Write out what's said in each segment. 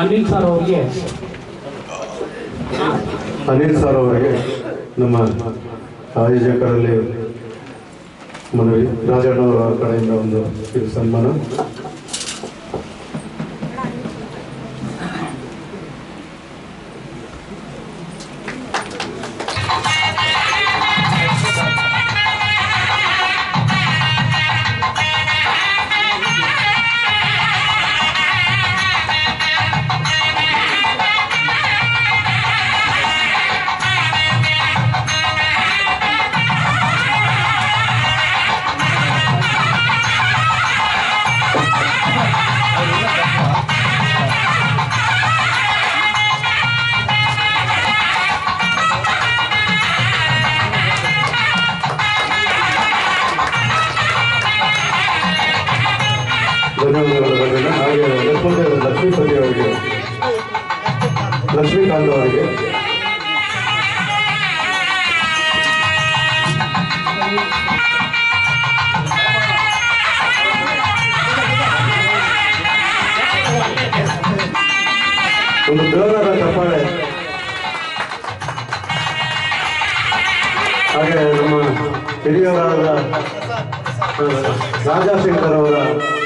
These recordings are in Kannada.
ಅನಿಲ್ ಸರ್ ಅವರಿಗೆ. ಅನಿಲ್ ಸರ್ ಅವರಿಗೆ ನಮ್ಮ ಆಯೋಜಕರಲ್ಲಿ ಮನವಿ. ರಾಜಣ್ಣವರ ಕಡೆಯಿಂದ ಒಂದು ಸನ್ಮಾನ. ಧನ್ಯವಾದಗಳು ರಾಜಣ್ಣ ಹಾಗೆ ಲಕ್ಷ್ಮಣ ಲಕ್ಷ್ಮೀಪತಿ ಅವರಿಗೆ ಲಕ್ಷ್ಮೀಕಾಂತ್ ಅವರಿಗೆ ಒಂದು ಜೋರಾದ ಚಪ್ಪಾಳೆ ಹಾಗೆ ನಮ್ಮ ಹಿರಿಯರಾದ ಆ, ರಾಜಾಶಂಕರ್ ಅವರ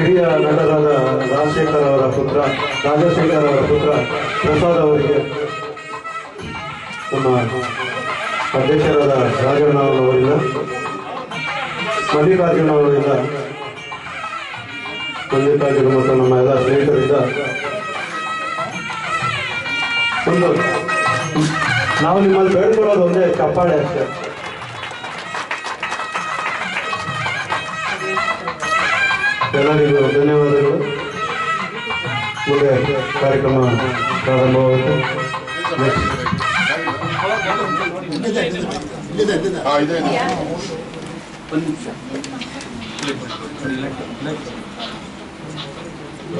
ಹಿರಿಯ ನಟರಾದ ರಾಜಶೇಖರ್ ಅವರ ಪುತ್ರ, ರಾಜಶೇಖರ್ ಅವರ ಪುತ್ರ ಪ್ರಸಾದ್ ಅವರಿಗೆ ನಮ್ಮ ಅಧ್ಯಕ್ಷರಾದ ರಾಜಣ್ಣ ಅವರಿಂದ, ಮಲ್ಲಿಕಾರ್ಜುನ ಅವರಿಂದ, ಮಲ್ಲಿಕಾರ್ಜುನ ಮತ್ತು ನಮ್ಮ ಎಲ್ಲ ಸ್ನೇಹಿತರಿಂದ ಒಂದು ನಾವು ನಿಮ್ಮಲ್ಲಿ ಬೇಡ್ಕೊಳ್ಳೋದು ಒಂದೇ ಚಪ್ಪಾಳೆ ಅಷ್ಟೇ. ಎಲ್ಲರಿಗೂ ಧನ್ಯವಾದಗಳು. ಮುಂದೆ ಕಾರ್ಯಕ್ರಮ ಪ್ರಾರಂಭವಾಗುತ್ತೆ.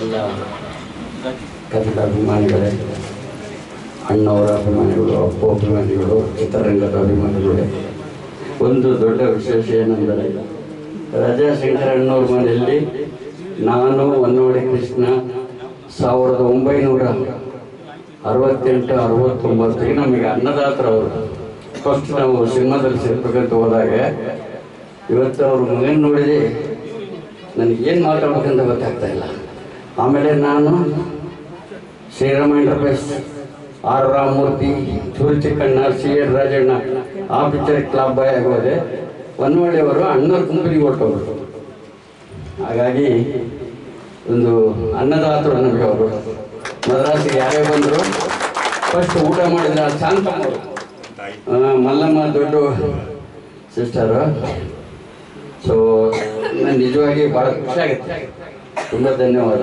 ಎಲ್ಲ ಕನ್ನಡ ಅಭಿಮಾನಿಗಳೇ, ಅಣ್ಣವರ ಅಭಿಮಾನಿಗಳು, ಅಪ್ಪು ಅಭಿಮಾನಿಗಳು ಚಿತ್ರರಂಗದ ಅಭಿಮಾನಿಗಳೇ, ಒಂದು ದೊಡ್ಡ ವಿಶೇಷ ಏನೆಂದರೆ ರಾಜಾಶಂಕರಣ್ಣವ್ರ ಮನೆಯಲ್ಲಿ ನಾನು ಹೊನ್ನೋಡಿ ಕೃಷ್ಣ ಸಾವಿರದ ಒಂಬೈನೂರ ಅರವತ್ತೆಂಟು ಅರವತ್ತೊಂಬತ್ತಿಗೆ ನಮಗೆ ಅನ್ನದಾತರವರು ಫಸ್ಟ್ ನಾವು ಸಿನಿಮಾದಲ್ಲಿ ಸೇರ್ಬೇಕಂತ ಹೋದಾಗ ಇವತ್ತು ಅವ್ರ ಮಗನ ನೋಡಿದೆ? ನನಗೆ ಏನು ಮಾತಾಡ್ಬೇಕಂತ ಗೊತ್ತಾಗ್ತಾ ಇಲ್ಲ. ಆಮೇಲೆ ನಾನು ಶ್ರೀರಾಮ ಎಂಟರ್ಪ್ರೈಸ್ ಆರ್ ರಾಮಮೂರ್ತಿ ಚೂರು ಕಣ್ಣ ಸಿ ಎನ್ ರಾಜಣ್ಣ, ಆ ಪಿಕ್ಚರ್ ಕ್ಲಬ್ ಬಾಯ್ ಆಗೋದೆ. ಹೊನ್ನವಳ್ಳಿಯವರು ಅಣ್ಣರ ಕಂಪನಿಗೆ ಹೊರಟವರು ಹಾಗಾಗಿ ಒಂದು ಅನ್ನದಾತರು ನಮಗೆ ಅವರು. ಮದ್ರಾಸಿಗೆ ಯಾರೇ ಬಂದರು ಫಸ್ಟ್ ಊಟ ಮಾಡಿದ್ರೆ ಶಾಂತ ಮಲ್ಲಮ್ಮ ದೊಡ್ಡ ಸಿಸ್ಟರು ಸೊ ನಿಜವಾಗಿ ಭಾಳ ಖುಷಿಯಾಗುತ್ತೆ ತುಂಬ ಧನ್ಯವಾದ.